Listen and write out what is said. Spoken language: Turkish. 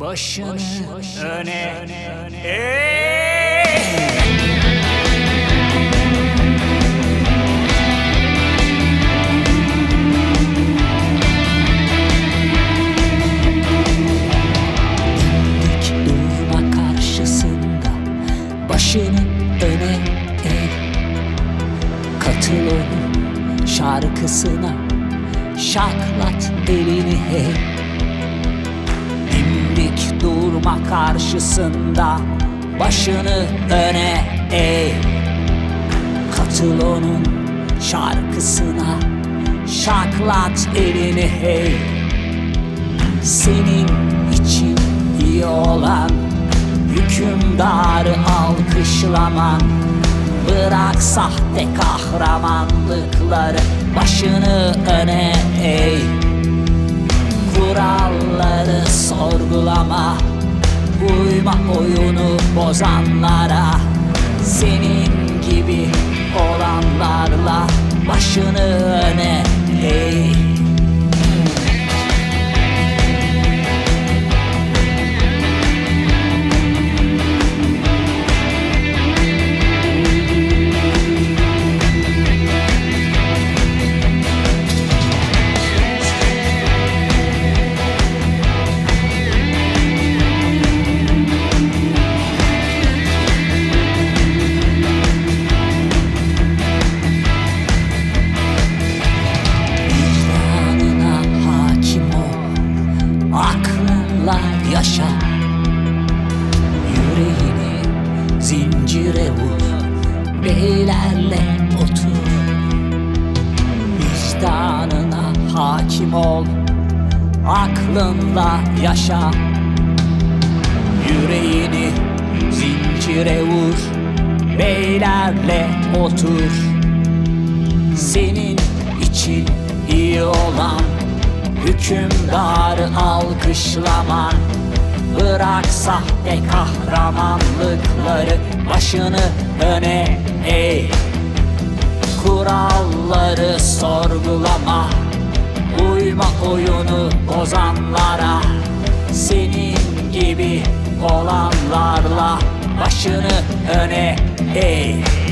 Başını öne. eğ. Dik durma karşısında Başını öne eğ Katıl onun şarkısına Şaklat elini hey Durma karşısında Başını öne eğ. Katıl onun şarkısına Şaklat elini hey. Senin için iyi olan Hükümdarı alkışlaman Bırak sahte kahramanlıkları Başını öne eğ. Kuralları sorgulama Uyma oyunu bozanlara Senin gibi olanlarla Aklınla yaşa. Yüreğini zincire vur Beylerle otur. Vicdanına hakim ol Aklınla yaşa. Yüreğini zincire vur Beylerle otur. Senin için iyi olan Hükümdarı alkışlaman Bırak sahte kahramanlıkları Başını öne eğ. Kuralları sorgulama Uyma oyunu bozanlara Senin gibi olanlarla Başını öne eğ